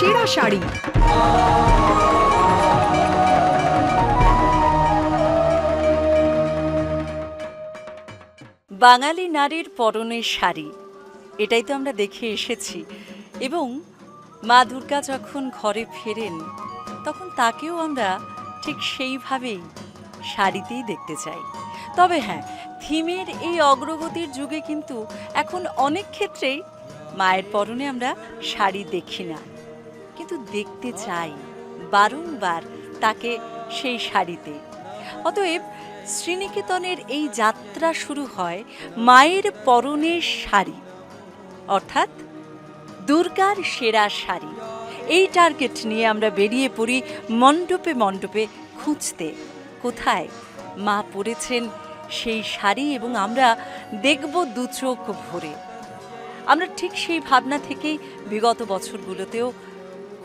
সেরা শাড়ি। বাঙালি নারীর পরনের শাড়ি, এটাই তো আমরা দেখে এসেছি। এবং মা দুর্গা যখন ঘরে ফেরেন, তখন তাকেও আমরা ঠিক সেইভাবেই শাড়িতেই দেখতে চাই। তবে হ্যাঁ থিমের এই অগ্রগতির যুগে কিন্তু এখন অনেক ক্ষেত্রেই মায়ের পরনে আমরা শাড়ি দেখি না। কিন্তু দেখতে চাই বারংবার তাকে সেই শাড়িতে। অতএব শ্রীনিকেতনের এই যাত্রা শুরু হয় মায়ের পরনের শাড়ি, অর্থাৎ দুর্গার সেরা শাড়ি। এই টার্গেট নিয়ে আমরা বেরিয়ে পড়ি মণ্ডপে মণ্ডপে খুঁজতে। কোথায় মা পরেছেন সেই শাড়ি এবং আমরা দেখব দু চোখ ভরে। আমরা ঠিক সেই ভাবনা থেকেই বিগত বছরগুলোতেও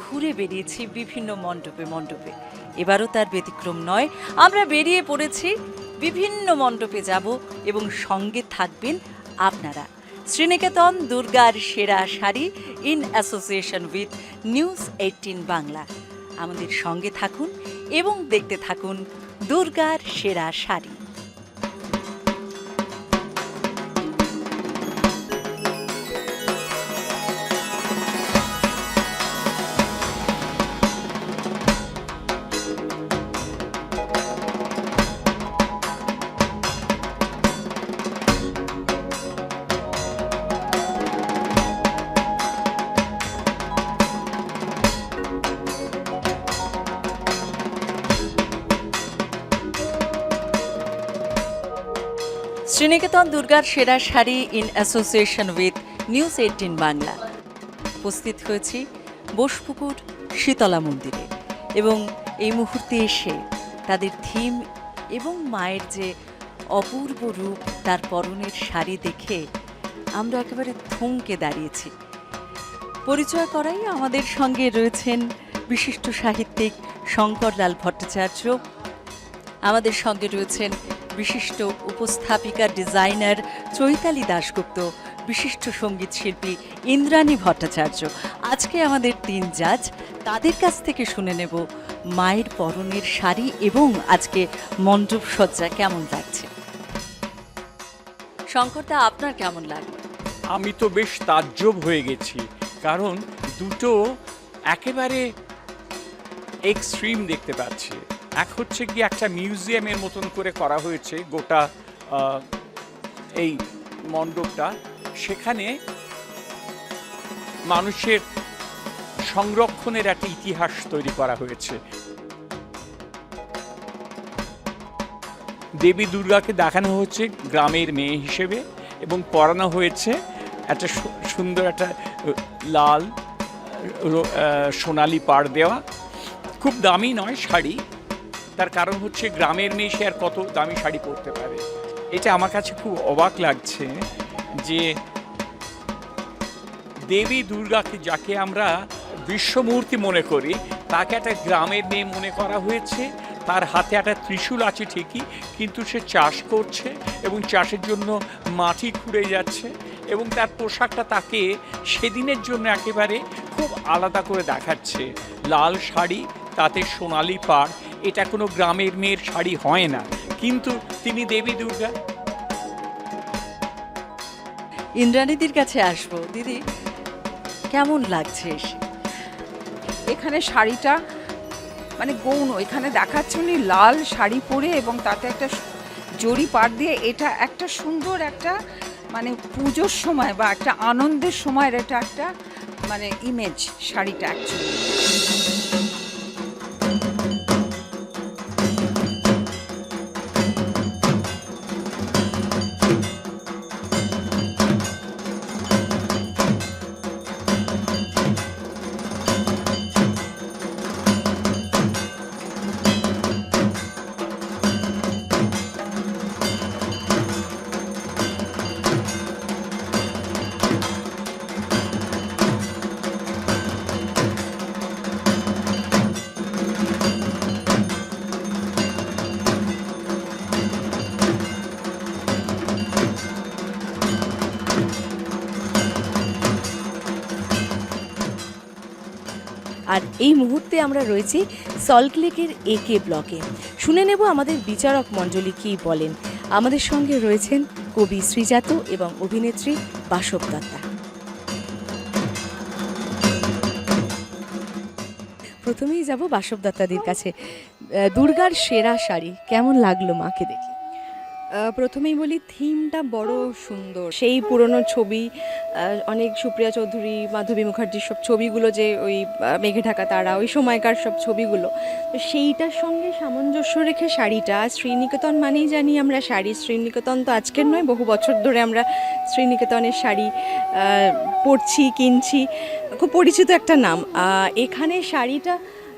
ঘুরে বেরিয়েছি বিভিন্ন মণ্ডপে মণ্ডপে। এবারও তার ব্যতিক্রম নয়। আমরা বেরিয়ে পড়েছি, বিভিন্ন মণ্ডপে যাব এবং সঙ্গে থাকবেন আপনারা। শ্রীনিকেতন দুর্গার সেরা sari in association with News eighteen Bangla. আমাদের সঙ্গে থাকুন এবং দেখতে থাকুন দুর্গার সেরা শাড়ি। শ্রীনিকেতন দুর্গার সেরা sari in association with News eighteen Bangla. উপস্থিত হয়েছি বোসপুকুর শীতলা মন্দিরে এবং এই মুহূর্তে এসে তাদের থিম এবং মায়ের যে অপূর্ব রূপ, তার পরনের শাড়ি দেখে আমরা একেবারে থমকে দাঁড়িয়েছি। পরিচয় করাই আমাদের সঙ্গে রয়েছেন বিশিষ্ট সাহিত্যিক শঙ্করলাল ভট্টাচার্য। আমাদের সঙ্গে রয়েছেন বিশিষ্ট উপস্থাপিকা ডিজাইনার চৈতালি দাশগুপ্ত, বিশিষ্ট সংগীত শিল্পী ইন্দ্রাণী ভট্টাচার্য। আজকে আমাদের তিন জাজ, তাদের কাছ থেকে শুনে নেব মায়ের পরনের শাড়ি এবং আজকে মণ্ডপ সজ্জা কেমন লাগছে? শঙ্করদা, আপনার কেমন লাগল? আমি তো বেশ তাজ্জব হয়ে গেছি, কারণ দুটো একেবারে এক্সট্রিম দেখতে পাচ্ছি। এক হচ্ছে কি একটা মিউজিয়ামের মতন করে করা হয়েছে গোটা এই মণ্ডপটা। সেখানে মানুষের সংরক্ষণের একটা ইতিহাস তৈরি করা হয়েছে। দেবী দুর্গাকে দেখানো হচ্ছে গ্রামের মেয়ে হিসেবে এবং পরানো হয়েছে একটা সুন্দর একটা লাল সোনালি পাড় দেওয়া। খুব দামি নয় শাড়ি। তার কারণ হচ্ছে গ্রামের মেয়ে সে আর কত দামি শাড়ি পরতে পারে। এটা আমার কাছে খুব অবাক লাগছে যে দেবী দুর্গাকে যাকে আমরা বিশ্বমূর্তি মনে করি, তাকে একটা গ্রামের মেয়ে মনে করা হয়েছে। তার হাতে একটা ত্রিশূল আছে ঠিকই, কিন্তু সে চাষ করছে এবং চাষের জন্য মাটি খুঁড়ে যাচ্ছে এবং তার পোশাকটা তাকে সেদিনের জন্য একেবারে খুব আলাদা করে দেখাচ্ছে। লাল শাড়ি, তাতে সোনালি পাড় এটা কোনো গ্রামের মেয়ের শাড়ি হয় না। কিন্তু তিনি দেবী দুর্গা। ইন্দ্রাণীদির কাছে আসব। দিদি কেমন লাগছে এসে? এখানে শাড়িটা মানে গৌণ এখানে দেখাচ্ছে উনি লাল শাড়ি পরে এবং তাতে একটা জরি পাট দিয়ে এটা একটা সুন্দর একটা মানে পুজোর সময় বা একটা আনন্দের সময়ের এটা একটা মানে ইমেজ শাড়িটা অ্যাকচুয়ালি এই মুহূর্তে আমরা রয়েছি সল্টলেকের একে ব্লকে শুনে নেব আমাদের বিচারক মণ্ডলী কী বলেন। আমাদের সঙ্গে রয়েছেন কবি শ্রীজাত এবং অভিনেত্রী বাসব দত্তা। প্রথমেই যাব বাসব দত্তাদির কাছে। দুর্গার সেরা শাড়ি কেমন লাগল মাকে দেখে? প্রথমেই বলি থিমটা বড় সুন্দর। সেই পুরনো ছবি অনেক সুপ্রিয়া চৌধুরী, মাধবী মুখার্জির সব ছবিগুলো যে ওই মেঘে ঢাকা তারা, ওই সময়কার সব ছবিগুলো। তো সেইটার সঙ্গে সামঞ্জস্য রেখে শাড়িটা শ্রীনিকেতন মানেই জানি আমরা শাড়ি। শ্রীনিকেতন তো আজকের নয়, বহু বছর ধরে আমরা শ্রীনিকেতনের শাড়ি পরছি, কিনছি। খুব পরিচিত একটা নাম। এখানে শাড়িটা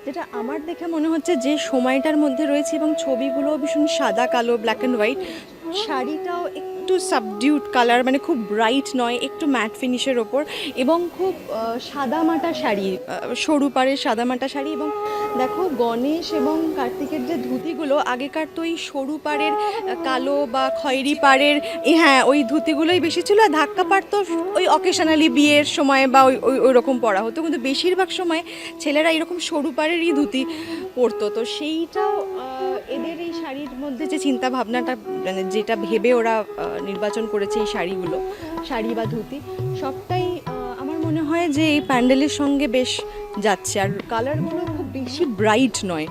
যেটা আমার দেখে মনে হচ্ছে যে সময়টার মধ্যে রয়েছে এবং ছবিগুলো ভীষণ সাদা, কালো ব্ল্যাক অ্যান্ড হোয়াইট শাড়িটাও একটু সাবডিউট কালার মানে খুব ব্রাইট নয়, একটু ম্যাট ফিনিশের ওপর এবং খুব সাদা মাটা শাড়ি সরু পাড়ের সাদা মাটা শাড়ি এবং দেখো গণেশ এবং কার্তিকের যে ধুতিগুলো, আগেকার তো এই সরু পাড়ের কালো বা খয়েরি পাড়ের হ্যাঁ ওই ধুতিগুলোই বেশি ছিল আর ধাক্কা পাড় তো ওই অকেশনালি বিয়ের সময় বা ওই ওই ওই রকম পরা হতো। কিন্তু বেশিরভাগ সময় ছেলেরা এরকম সরু পাড়েরই ধুতি পরতো তো সেইটাও এদের এই শাড়ির মধ্যে যে চিন্তা ভাবনাটা মানে যেটা ভেবে ওরা নির্বাচন করেছে এই শাড়িগুলো, শাড়ি বা ধুতি, সবটাই আমার মনে হয় যে এই প্যান্ডেলের সঙ্গে বেশ যাচ্ছে। আর কালারগুলো খুব বেশি ব্রাইট নয়।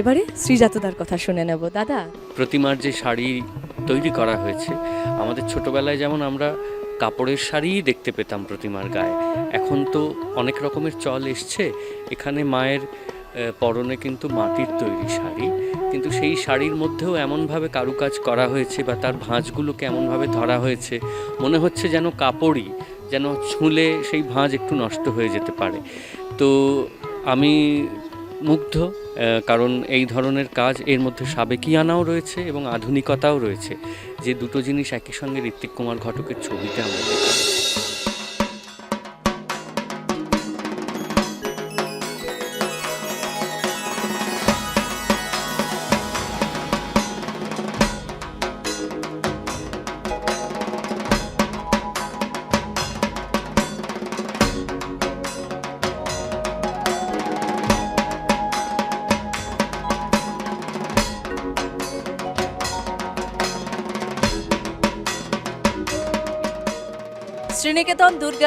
এবারে শ্রীজাতদার কথা শুনে নেব। দাদা? প্রতিমার যে শাড়ি তৈরি করা হয়েছে, আমাদের ছোটবেলায় যেমন আমরা কাপড়ের শাড়িই দেখতে পেতাম প্রতিমার গায়ে, এখন তো অনেক রকমের চল এসছে। এখানে মায়ের পরনে কিন্তু মাটির তৈরি শাড়ি। কিন্তু সেই শাড়ির মধ্যেও এমনভাবে কারুকাজ করা হয়েছে বা তার ভাঁজগুলোকে এমনভাবে ধরা হয়েছে, মনে হচ্ছে যেন কাপড়ই, যেন ছুঁলে সেই ভাঁজ একটু নষ্ট হয়ে যেতে পারে। তো আমি মুগ্ধ কারণ এই ধরনের কাজ এর মধ্যে সাবেকিয়ানাও রয়েছে এবং আধুনিকতাও রয়েছে। যে দুটো জিনিস একই সঙ্গে ঋত্বিক কুমার ঘটকের ছবিতে আমরা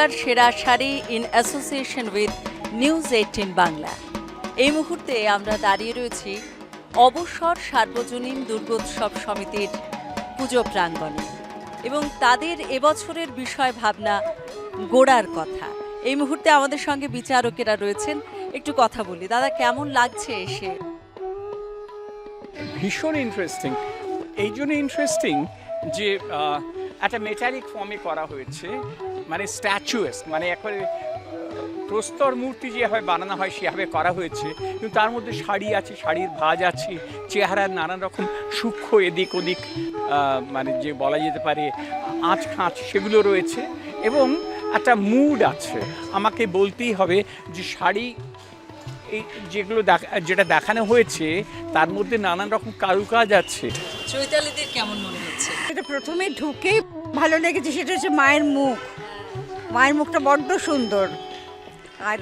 দুর্গার সেরা sari in association with News eighteen Bangla. এই মুহূর্তে আমরা দাঁড়িয়ে রয়েছি অবসর সার্বজনীন দুর্গোৎসব সমিতির পুজো প্রাঙ্গণে এবং তাদের এবছরের বিষয় ভাবনা গোড়ার কথা। এই মুহূর্তে আমাদের সঙ্গে বিচারকেরা রয়েছেন, একটু কথা বলি। দাদা, কেমন লাগছে এসে? ভীষণ ইন্টারেস্টিং এই জন্য ইন্টারেস্টিং যে একটা মেটালিক ফর্মে করা হয়েছে। মানে স্ট্যাচুয়েস মানে একবারে আহ, প্রস্তর মূর্তি যেভাবে বানানো হয় সেভাবে করা হয়েছে। কিন্তু তার মধ্যে শাড়ি আছে শাড়ির ভাঁজ আছে চেহারার নানান রকম সূক্ষ্ম এদিক ওদিক মানে যে বলা যেতে পারে আঁচ খাঁচ সেগুলো রয়েছে এবং একটা মুড আছে। আমাকে বলতেই হবে যে শাড়ি এই যেগুলো দেখা যেটা দেখানো হয়েছে তার মধ্যে নানান রকম কারুকাজ আছে। চৈতালিদের কেমন মনে হচ্ছে? এটা প্রথমে ঢুকেই ভালো লেগেছে সেটা হচ্ছে মায়ের মুখ। মায়ের মুখটা বড্ড সুন্দর। আর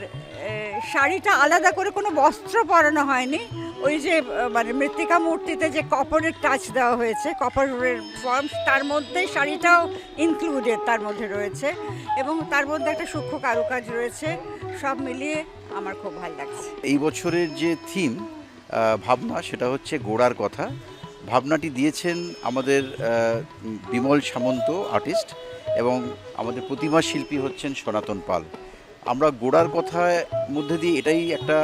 শাড়িটা আলাদা করে কোনো বস্ত্র পরানো হয়নি। ওই যে মানে মৃত্তিকা মূর্তিতে যে কপারের টাচ দেওয়া হয়েছে, কপারের ফর্ম তার মধ্যে শাড়িটাও ইনক্লুডেড তার মধ্যে রয়েছে। এবং তার মধ্যে একটা সূক্ষ্ম কারুকাজ রয়েছে। সব মিলিয়ে আমার খুব ভালো লাগছে। এই বছরের যে থিম ভাবনা, সেটা হচ্ছে গোড়ার কথা। ভাবনাটি দিয়েছেন আমাদের বিমল সামন্ত আর্টিস্ট এবং আমাদের প্রতিমা শিল্পী হচ্ছেন সনাতন পাল। আমরা গোড়ার কথার মধ্যে দিয়ে এটাই একটা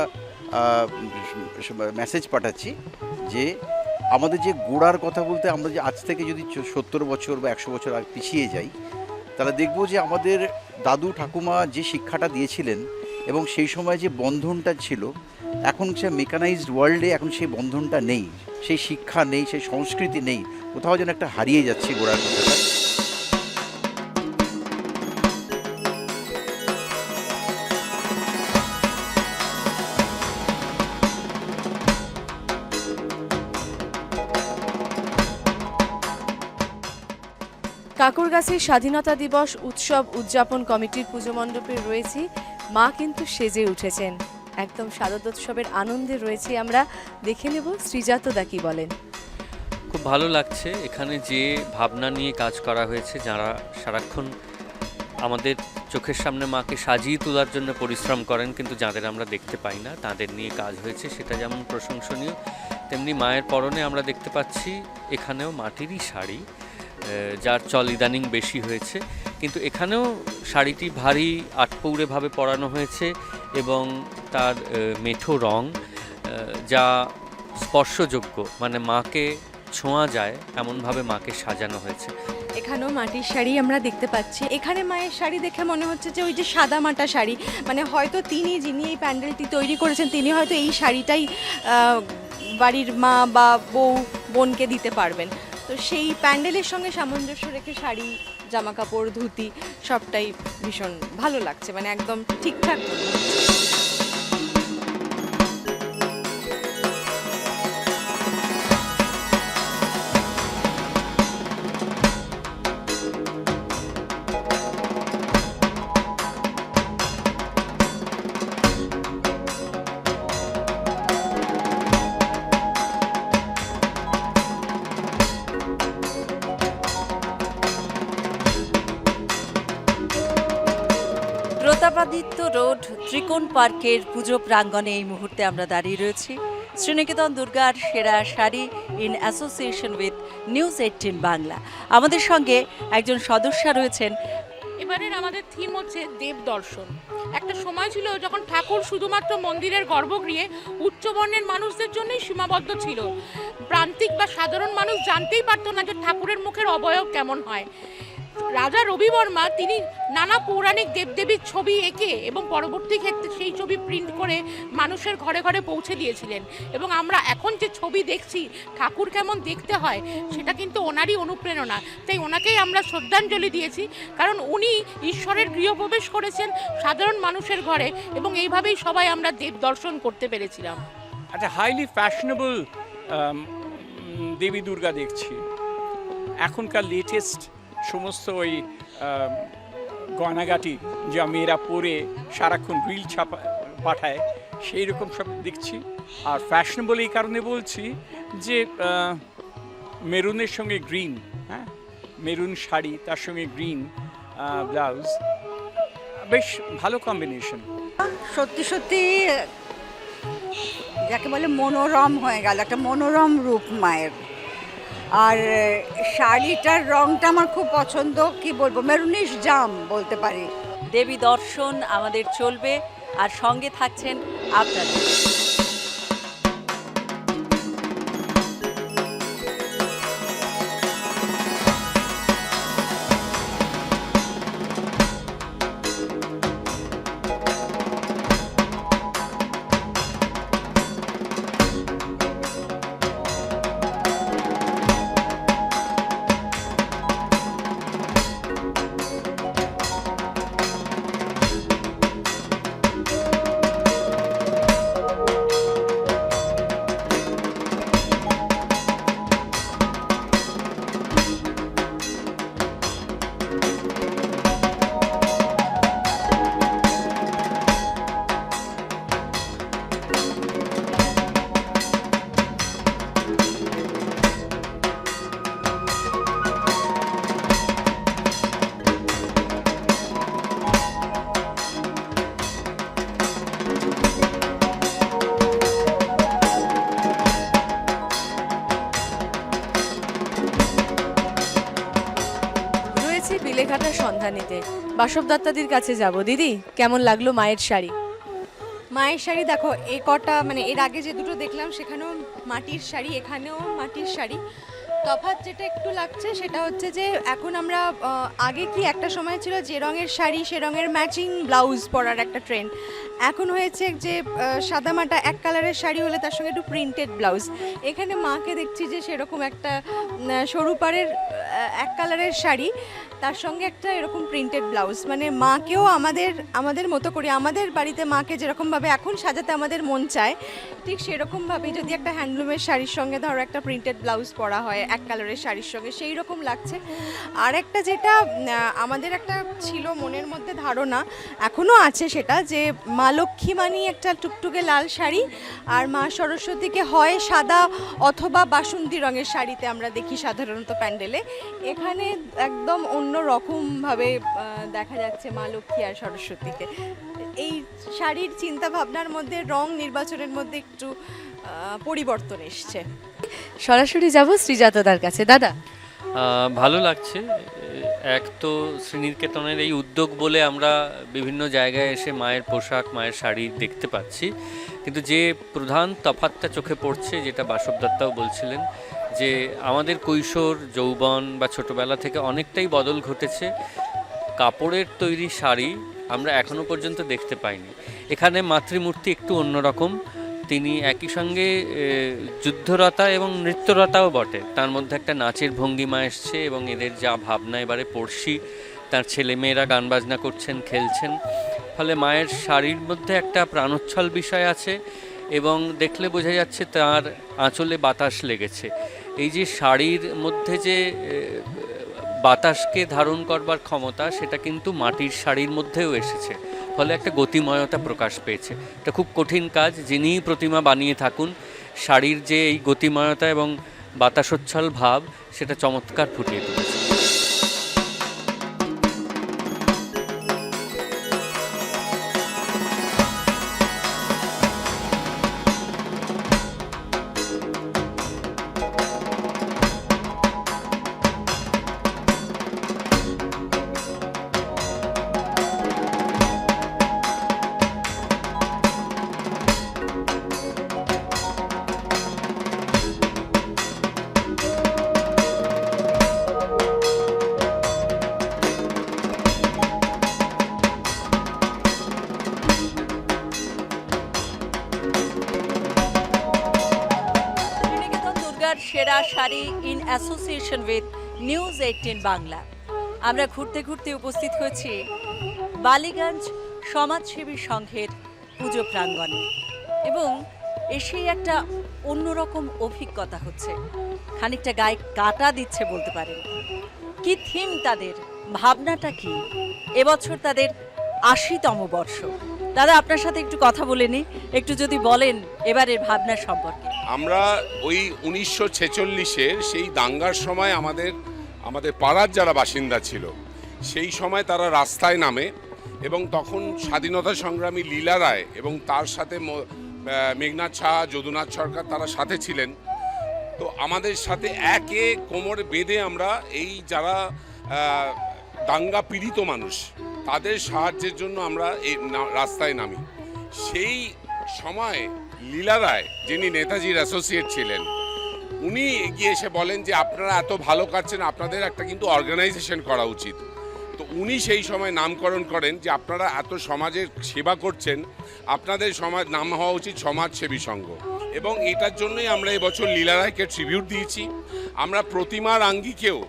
মেসেজ পাঠাচ্ছি যে আমাদের যে গোড়ার কথা বলতে আমরা যে আজ থেকে যদি সত্তর বছর বা একশো বছর আগে পিছিয়ে যাই, তাহলে দেখব যে আমাদের দাদু ঠাকুমা যে শিক্ষাটা দিয়েছিলেন এবং সেই সময় যে বন্ধনটা ছিল, এখন সে মেকানাইজড ওয়ার্ল্ডে এখন সেই বন্ধনটা নেই, সেই শিক্ষা নেই, সেই সংস্কৃতি নেই, কোথাও যেন একটা হারিয়ে যাচ্ছে গোড়ার কথাটা। কাকুরগাছির স্বাধীনতা দিবস উৎসব উদযাপন কমিটির পুজো মণ্ডপে রয়েছি। মা কিন্তু সেজে উঠেছেন। একদম শারদোৎসবের আনন্দে রয়েছি আমরা। দেখে নেব শ্রীজাতদা কি বলেন। খুব ভালো লাগছে এখানে যে ভাবনা নিয়ে কাজ করা হয়েছে, যারা সারাক্ষণ আমাদের চোখের সামনে মাকে সাজিয়ে তোলার জন্য পরিশ্রম করেন, কিন্তু যাদের আমরা দেখতে পাই না, তাদের নিয়ে কাজ হয়েছে, সেটা যেমন প্রশংসনীয়, তেমনি মায়ের পরনে আমরা দেখতে পাচ্ছি এখানেও মাটিরই শাড়ি। যার চল ইদানিং বেশি হয়েছে। কিন্তু এখানেও শাড়িটি ভারী আটপৌরেভাবে পরানো হয়েছে এবং তার মেঠো রং যা স্পর্শযোগ্য। মানে মাকে ছোঁয়া যায়, এমনভাবে মাকে সাজানো হয়েছে। এখানেও মাটির শাড়ি আমরা দেখতে পাচ্ছি। এখানে মায়ের শাড়ি দেখে মনে হচ্ছে যে ওই যে সাদা মাটা শাড়ি। মানে হয়তো তিনি, যিনি এই প্যান্ডেলটি তৈরি করেছেন, তিনি হয়তো এই শাড়িটাই বাড়ির মা বা বউ, বোনকে দিতে পারবেন। তো সেই প্যান্ডেলের সঙ্গে সামঞ্জস্য রেখে শাড়ি জামা কাপড় ধুতি সবটাই ভীষণ ভালো লাগছে মানে একদম ঠিকঠাক। পার্কের পুজো প্রাঙ্গণে এই মুহূর্তে আমরা দাঁড়িয়ে রয়েছি। শ্রীনিকেতন দুর্গার সেরা sari in association with News eighteen Bangla. আমাদের সঙ্গে একজন সদস্যা রয়েছেন। এবারের আমাদের থিম হচ্ছে দেব দর্শন। একটা সময় ছিল যখন ঠাকুর শুধুমাত্র মন্দিরের গর্ভগৃহে উচ্চবর্ণের মানুষদের জন্যই সীমাবদ্ধ ছিল। প্রান্তিক বা সাধারণ মানুষ জানতেই পারতো না যে ঠাকুরের মুখের অবয়ব কেমন হয়। রাজা রবি বর্মা তিনি নানা পৌরাণিক দেবদেবীর ছবি এঁকে এবং পরবর্তী ক্ষেত্রে সেই ছবি প্রিন্ট করে মানুষের ঘরে ঘরে পৌঁছে দিয়েছিলেন। এবং আমরা এখন যে ছবি দেখছি, ঠাকুর কেমন দেখতে হয়, সেটা কিন্তু ওনারই অনুপ্রেরণা। তাই ওনাকেই আমরা শ্রদ্ধাঞ্জলি দিয়েছি, কারণ উনি ঈশ্বরের গৃহপ্রবেশ করেছেন সাধারণ মানুষের ঘরে এবং এইভাবেই সবাই আমরা দেব দর্শন করতে পেরেছিলাম। একটা হাইলি ফ্যাশনেবল দেবী দুর্গা দেখছি। এখনকার লেটেস্ট সমস্ত ওই গয়নাগাটি যা মেয়েরা পরে সারাক্ষণ রিল ছাপা, পাঠায় সেই রকম সব দেখছি। আর ফ্যাশনেবল এই কারণে বলছি যে মেরুনের সঙ্গে গ্রিন হ্যাঁ? মেরুন শাড়ি, তার সঙ্গে গ্রিন ব্লাউজ বেশ ভালো কম্বিনেশন সত্যি সত্যি, যাকে বলে মনোরম হয়ে গেল, একটা মনোরম রূপ মায়ের। আর শাড়িটার রংটা আমার খুব পছন্দ, কি বলব, মেরুনিশ জাম বলতে পারি। দেবী দর্শন আমাদের চলবে, আর সঙ্গে থাকছেন আপনারা। রয়েছে বিলেঘাটা সন্ধানীতে। বাসব দত্তাদির কাছে যাব। দিদি, কেমন লাগল মায়ের শাড়ি? মায়ের শাড়ি দেখো, এ কটা মানে এর আগে যে দুটো দেখলাম, সেখানেও মাটির শাড়ি, এখানেও মাটির শাড়ি। তফাৎ যেটা একটু লাগছে, সেটা হচ্ছে যে এখন আমরা আগে কি একটা সময় ছিল যে রঙের শাড়ি, সে রঙের ম্যাচিং ব্লাউজ পরার একটা ট্রেন্ড। এখন হয়েছে যে সাদামাটা এক কালারের শাড়ি হলে তার সঙ্গে একটু প্রিন্টেড ব্লাউজ। এখানে মাকে দেখছি যে সেরকম একটা সরু পাড়ের এক কালারের শাড়ি। তার সঙ্গে একটা এরকম প্রিন্টেড ব্লাউজ মানে মাকেও আমাদের আমাদের মতো করে, আমাদের বাড়িতে মাকে যেরকমভাবে এখন সাজাতে আমাদের মন চায়, ঠিক সেরকমভাবে যদি একটা হ্যান্ডলুমের শাড়ির সঙ্গে ধরো একটা প্রিন্টেড ব্লাউজ পরা হয়, এক কালারের শাড়ির সঙ্গে সেই রকম লাগছে। আর একটা যেটা আমাদের একটা ছিল মনের মধ্যে ধারণা এখনও আছে সেটা যে মা লক্ষ্মী মানি একটা টুকটুকে লাল শাড়ি, আর মা সরস্বতীকে হয় সাদা অথবা বাসন্তী রঙের শাড়িতে আমরা দেখি সাধারণত প্যান্ডেলে। এখানে একদম অন্য রকমভাবে আহ, দেখা যাচ্ছে মা লক্ষ্মী আর সরস্বতীকে। এই শাড়ির চিন্তা ভাবনার মধ্যে রং নির্বাচনের মধ্যে একটু পরিবর্তন এসছে। সরাসরি যাব শ্রীজাতদার কাছে। দাদা? ভালো লাগছে। এক তো শ্রীনিকেতনের এই উদ্যোগ বলে আমরা বিভিন্ন জায়গায় এসে মায়ের পোশাক মায়ের শাড়ি দেখতে পাচ্ছি। কিন্তু যে প্রধান তফাতটা চোখে পড়ছে যেটা বাসব দত্তাও বলছিলেন যে আমাদের কৈশোর, যৌবন বা ছোটবেলা থেকে অনেকটাই বদল ঘটেছে। কাপড়ের তৈরি শাড়ি আমরা এখনও পর্যন্ত দেখতে পাইনি। এখানে মাতৃমূর্তি একটু অন্যরকম তিনি একই সঙ্গে যুদ্ধরতা এবং নৃত্যরতাও বটে। তার মধ্যে একটা নাচের ভঙ্গিমা এসছে এবং এদের যা ভাবনা এবারে পড়শি, তার ছেলেমেয়েরা গান বাজনা করছেন, খেলছেন। ফলে মায়ের শাড়ির মধ্যে একটা প্রাণোচ্ছল বিষয় আছে এবং দেখলে বোঝা যাচ্ছে তার আঁচলে বাতাস লেগেছে। এই যে শাড়ির মধ্যে যে বাতাসকে ধারণ করবার ক্ষমতা, সেটা কিন্তু মাটির শাড়ির মধ্যেও এসেছে। ফলে একটা গতিময়তা প্রকাশ পেয়েছে। এটা খুব কঠিন কাজ যিনি প্রতিমা বানিয়ে থাকুন, শাড়ির যে এই গতিময়তা এবং বাতাসোচ্ছল ভাব, সেটা চমৎকার ফুটিয়ে তুলেছে। Sari in association with News eighteen Bangla আমরা ঘুরতে ঘুরতে উপস্থিত হয়েছি বালিগঞ্জ সমাজসেবী সংঘের পুজো প্রাঙ্গণে। এবং এসেই একটা অন্যরকম অভিজ্ঞতা হচ্ছে। খানিকটা গায়ে কাটা দিচ্ছে বলতে পারেন। কি থিম তাদের? ভাবনাটা কি? এবছর তাদের আশিতম বর্ষ। দাদা, আপনার সাথে একটু কথা বলে নি একটু যদি বলেন এবারের ভাবনা সম্পর্কে। আমরা ওই উনিশশো ছেচল্লিশের সেই দাঙ্গার সময় আমাদের আমাদের পাড়ার যারা বাসিন্দা ছিল, সেই সময় তারা রাস্তায় নামে এবং তখন স্বাধীনতা সংগ্রামী লীলা রায় এবং তার সাথে মেঘনাথ সাহা যদুনাথ সরকার তারা সাথে ছিলেন। তো আমাদের সাথে একে কোমর বেঁধে আমরা এই যারা দাঙ্গা পীড়িত মানুষ, তাদের সাহায্যের জন্য আমরা এই রাস্তায় নামি। সেই সময় লীলা রায়, যিনি নেতাজির অ্যাসোসিয়েট ছিলেন, উনি এগিয়ে এসে বলেন যে আপনারা এত ভালো কাটছেন, আপনাদের একটা কিন্তু অর্গানাইজেশন করা উচিত। তো উনি সেই সময় নামকরণ করেন যে আপনারা এত সমাজের সেবা করছেন, আপনাদের সমাজ, নাম হওয়া উচিত সমাজসেবী সংঘ। এবং এটার জন্যই আমরা এবছর লীলা রায়কে ট্রিবিউট দিয়েছি। আমরা প্রতিমার আঙ্গিকেও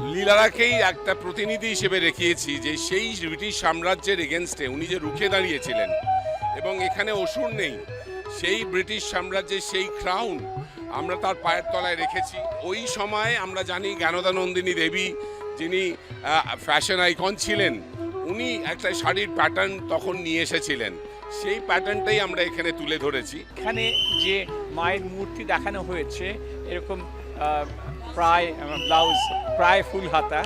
লীলারাকেই একটা প্রতিনিধি হিসেবে রেখিয়েছি যে সেই ব্রিটিশ সাম্রাজ্যের এগেনস্টে উনি যে রুখে দাঁড়িয়েছিলেন। এবং এখানে অসুর নেই। সেই ব্রিটিশ সাম্রাজ্যের সেই ক্রাউন আমরা তার পায়ের তলায় রেখেছি। ওই সময় আমরা জানি জ্ঞানদানন্দিনী দেবী, যিনি ফ্যাশন আইকন ছিলেন, উনি একটা শাড়ির প্যাটার্ন তখন নিয়ে এসেছিলেন। সেই প্যাটার্নটাই আমরা এখানে তুলে ধরেছি। এখানে যে মায়ের মূর্তি দেখানো হয়েছে, এরকম প্রায় ব্লাউজ প্রায় ফুল হাতা,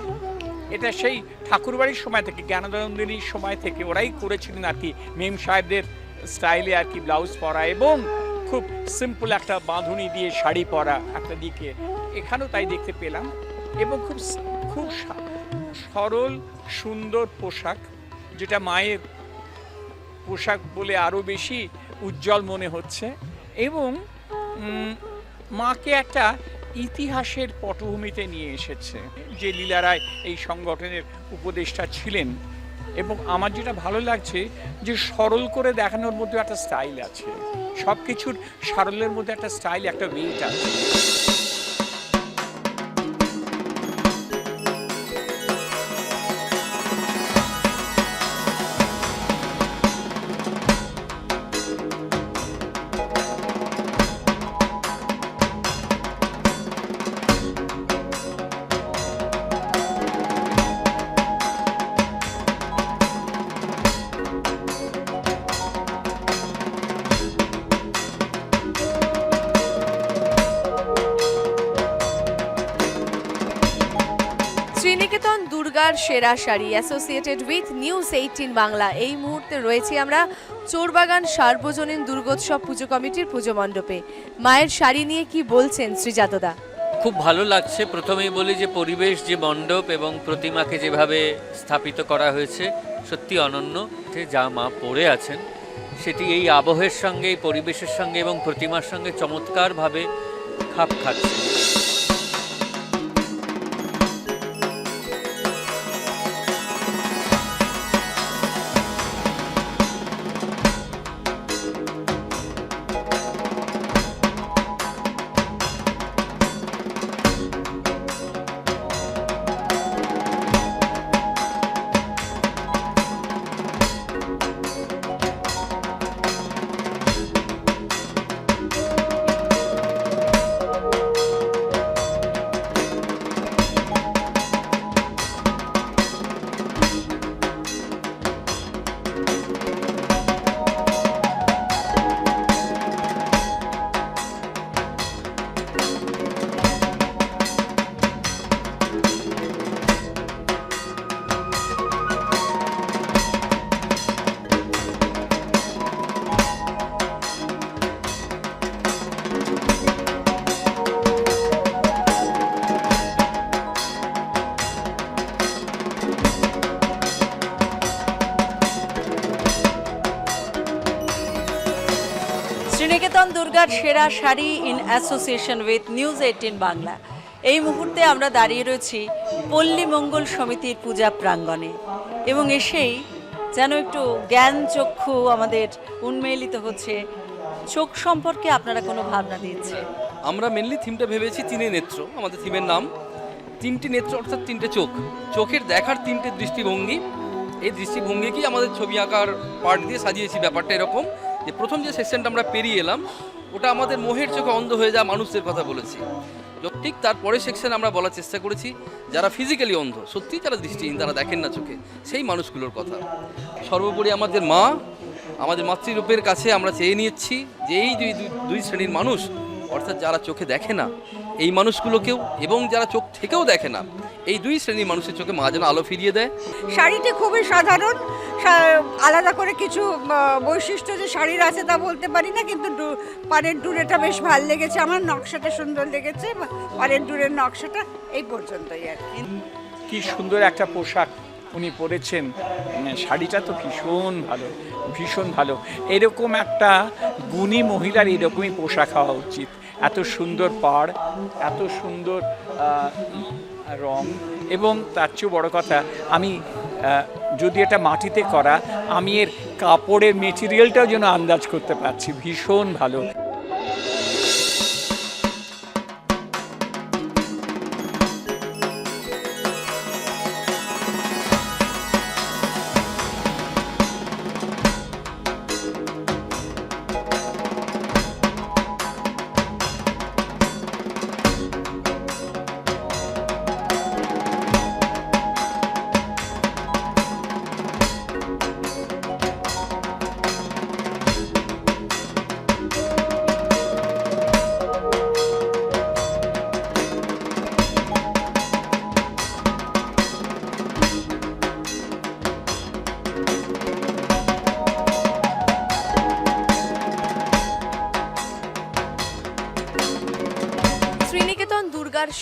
এটা সেই ঠাকুরবাড়ির সময় থেকে জ্ঞানদন্দিনীর সময় থেকে ওরাই করেছিলেন আর কি, মেম সাহেবদের স্টাইলে আর কি ব্লাউজ পরা এবং খুব সিম্পল একটা বাঁধুনি দিয়ে শাড়ি পরা একটা দিকে। এখানেও তাই দেখতে পেলাম এবং খুব খুব সরল, সুন্দর পোশাক, যেটা মায়ের পোশাক বলে আরও বেশি উজ্জ্বল মনে হচ্ছে এবং মাকে একটা ইতিহাসের পটভূমিতে নিয়ে এসেছে। যে লীলারায় এই সংগঠনের উপদেষ্টা ছিলেন এবং আমার যেটা ভালো লাগছে যে সরল করে দেখানোর মধ্যে একটা স্টাইল আছে। সব কিছুর সারল্যের মধ্যে একটা স্টাইল একটা ওয়েট আছে। সেরা sari associated with News eighteen Bangla. এই মুহূর্তে রয়েছি আমরা চোরবাগান সার্বজনীন দুর্গোৎসব পুজো কমিটির পুজো মণ্ডপে। মায়ের শাড়ি নিয়ে কি বলছেন শ্রীজাতদা? খুব ভালো লাগছে। প্রথমেই বলি যে পরিবেশ, যে মণ্ডপ এবং প্রতিমাকে যেভাবে স্থাপিত করা হয়েছে, সত্যি অনন্য। যে মা পড়ে আছেন, সেটি এই আবহের সঙ্গে, এই পরিবেশের সঙ্গে এবং প্রতিমার সঙ্গে চমৎকারভাবে খাপ খাচ্ছে। Sari in association with News eighteen Bangla. এই মুহূর্তে আমরা দাঁড়িয়ে রয়েছি পল্লী মঙ্গল সমিতির পূজা প্রাঙ্গণে এবং এসেই যেন একটু জ্ঞান চক্ষু আমাদের উন্মেলিত হচ্ছে। চোখ সম্পর্কে আপনারা কোনো ভাবনা দিয়েছে আমরা মেনলি থিমটা ভেবেছি তিনে নেত্র, আমাদের থিমের নাম। তিনটি নেত্র অর্থাৎ তিনটে চোখ। চোখের দেখার তিনটে দৃষ্টিভঙ্গি। এই দৃষ্টিভঙ্গিকেই আমাদের ছবি আঁকার পার্ট দিয়ে সাজিয়েছি। ব্যাপারটা এরকম যে প্রথম যে সেকশনটা আমরা পেরিয়ে এলাম ওটা আমাদের মোহের চোখে অন্ধ হয়ে যাওয়া মানুষদের কথা বলেছি। ঠিক তারপরে সেকশন আমরা বলার চেষ্টা করেছি, যারা ফিজিক্যালি অন্ধ সত্যি যারা দৃষ্টিহীন, তারা দেখেন না চোখে, সেই মানুষগুলোর কথা। সর্বোপরি আমাদের মা, আমাদের মাতৃরূপের কাছে আমরা চেয়ে নিয়েছি যে এই দুই- দুই শ্রেণির মানুষ, অর্থাৎ যারা চোখে দেখে না এই মানুষগুলোকেও এবং যারা চোখ থেকেও দেখে না এই দুই শ্রেণির মানুষের চোখে মা যেন আলো ফিরিয়ে দেয়। শাড়িটি খুবই সাধারণ আলাদা করে কিছু বৈশিষ্ট্য যে শাড়ির আছে তা বলতে পারি না কিন্তু ডু- পাড়ের ডুরেটা বেশ ভালো লেগেছে আমার নকশাটা সুন্দর লেগেছে পাড়ের ডুরের নকশাটা এই পর্যন্তই আর কি। কি সুন্দর একটা পোশাক উনি পরেছেন। শাড়িটা তো ভীষণ ভালো ভীষণ ভালো। এরকম একটা গুণী মহিলার এরকমই পোশাক হওয়া উচিত। এত সুন্দর পাড়, এত সুন্দর রং এবং তার চেয়েও বড়ো কথা, আমি যদি এটা মাটিতে করা, আমি এর কাপড়ের মেটেরিয়ালটাও যেন আন্দাজ করতে পারছি। ভীষণ ভালো।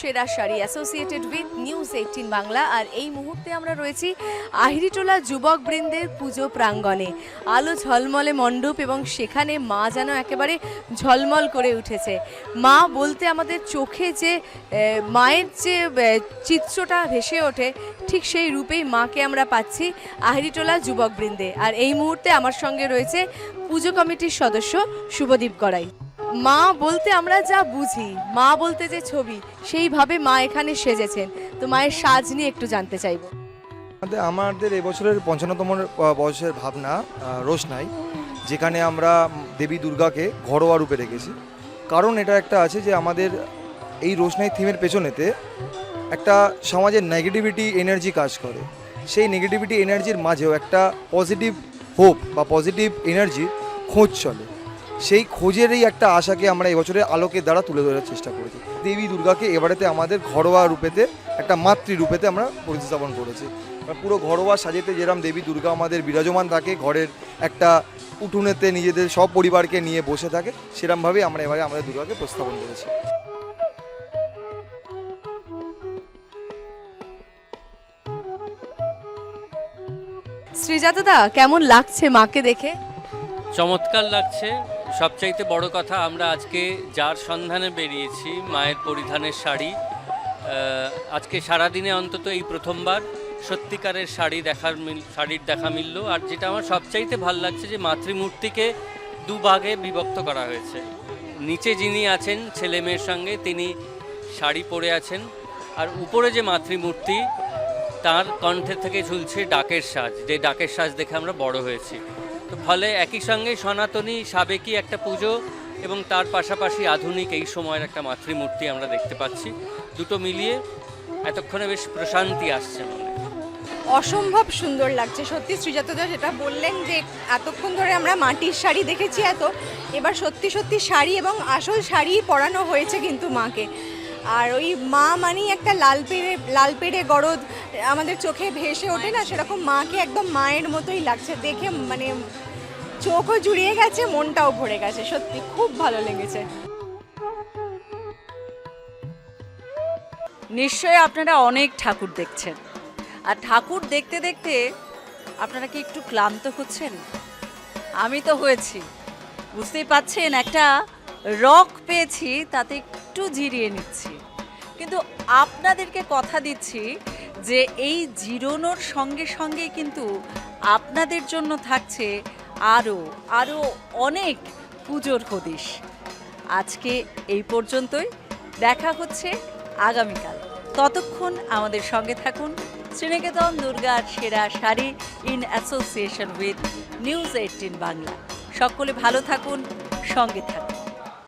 সেরা sari associated with News eighteen Bangla. আর এই মুহূর্তে আমরা রয়েছি আহিরিটোলা যুবক বৃন্দের পুজো প্রাঙ্গণে। আলো ঝলমলে মণ্ডপ এবং সেখানে মা যেন একেবারে ঝলমল করে উঠেছে। মা বলতে আমাদের চোখে যে মায়ের যে চিত্রটা ভেসে ওঠে, ঠিক সেই রূপেই মাকে আমরা পাচ্ছি আহিরিটোলা যুবক বৃন্দে। আর এই মুহূর্তে আমার সঙ্গে রয়েছে পুজো কমিটির সদস্য শুভদীপ গড়াই। মা বলতে আমরা যা বুঝি, মা বলতে যে ছবি, সেইভাবে মা এখানে সেজেছেন। তো মায়ের সাজ নিয়ে একটু জানতে চাইব। আমাদের আমাদের এবছরের পঞ্চান্নতম বয়সের ভাবনা রোশনাই, যেখানে আমরা দেবী দুর্গাকে ঘরোয়া রূপে রেখেছি কারণ এটা একটা আছে যে আমাদের এই রোশনাই থিমের পেছনেতে একটা সমাজের নেগেটিভিটি এনার্জি কাজ করে। সেই নেগেটিভিটি এনার্জির মাঝেও একটা পজিটিভ হোপ বা পজিটিভ এনার্জির খোঁজ চলে। সেই খোঁজেরই একটা আশাকে আমরা এবছরে আলোকের দ্বারা তুলে ধরার চেষ্টা করেছি। দেবী দুর্গাকে এবারেতে আমাদের ঘরোয়া রূপেতে একটা মাতৃরূপেতে আমরা প্রতিস্থাপন করেছি। পুরো ঘরোয়া সাজেতে যেরকম দেবী দুর্গা আমাদের বিরাজমান থাকে ঘরের একটা উঠোনেতে নিজেদের সব পরিবারকে নিয়ে বসে থাকে সেরমভাবেই আমরা এবারে আমাদের দুর্গাকে প্রস্থাপন করেছি। শ্রীজাতদা কেমন লাগছে মাকে দেখে? চমৎকার লাগছে। সবচাইতে বড় কথা, আমরা আজকে যার সন্ধানে বেরিয়েছি, মায়ের পরিধানের শাড়ি আজকে সারাদিনে অন্তত এই প্রথমবার সত্যিকারের শাড়ি দেখার মিল, শাড়ির দেখা মিলল, আর যেটা আমার সবচাইতে ভালো লাগছে যে মাতৃমূর্তিকে দুভাগে বিভক্ত করা হয়েছে। নিচে যিনি আছেন, ছেলে মেয়ের সঙ্গে তিনি শাড়ি পরে আছেন, আর উপরে যে মাতৃমূর্তি, তার কণ্ঠে থেকে ঝুলছে ডাকের সাজ, যে ডাকের সাজ দেখে আমরা বড় হয়েছি। তো ফলে একই সঙ্গে সনাতনী সাবেকি একটা পুজো এবং তার পাশাপাশি আধুনিক এই সময়ের একটা মাতৃমূর্তি আমরা দেখতে পাচ্ছি। দুটো মিলিয়ে এতক্ষণে বেশ প্রশান্তি আসছে মনে। অসম্ভব সুন্দর লাগছে। সত্যি শ্রীজাতদা যেটা বললেন যে, এতক্ষণ ধরে আমরা মাটির শাড়ি দেখেছি এত। এবার সত্যি সত্যি শাড়ি এবং আসল শাড়ি পরানো হয়েছে কিন্তু মাকে। আর ওই মা মানেই একটা লাল পেড়ে লাল পেড়ে গরদ আমাদের চোখে ভেসে ওঠে না, সেরকম মাকে একদম মায়ের মতোই লাগছে। দেখে মানে চোখও জুড়িয়ে গেছে, মনটাও ভরে গেছে। সত্যি খুব ভালো লেগেছে। নিশ্চয়ই আপনারা অনেক ঠাকুর দেখছেন। আর ঠাকুর দেখতে দেখতে আপনারা কি একটু ক্লান্ত হচ্ছেন? আমি তো হয়েছি। বুঝতেই পাচ্ছেন, একটা রক পেয়েছি, তাতে একটু জিরিয়ে নিচ্ছি। কিন্তু আপনাদেরকে কথা দিচ্ছি যে এই জিরোনোর সঙ্গে সঙ্গে কিন্তু আপনাদের জন্য থাকছে আরও আরও অনেক পুজোর হদিশ। আজকে এই পর্যন্তই। দেখা হচ্ছে আগামীকাল। ততক্ষণ আমাদের সঙ্গে থাকুন শ্রীনিকেতন দুর্গার সেরা sari in association with News eighteen Bangla সকলে ভালো থাকুন, সঙ্গে থাকুন।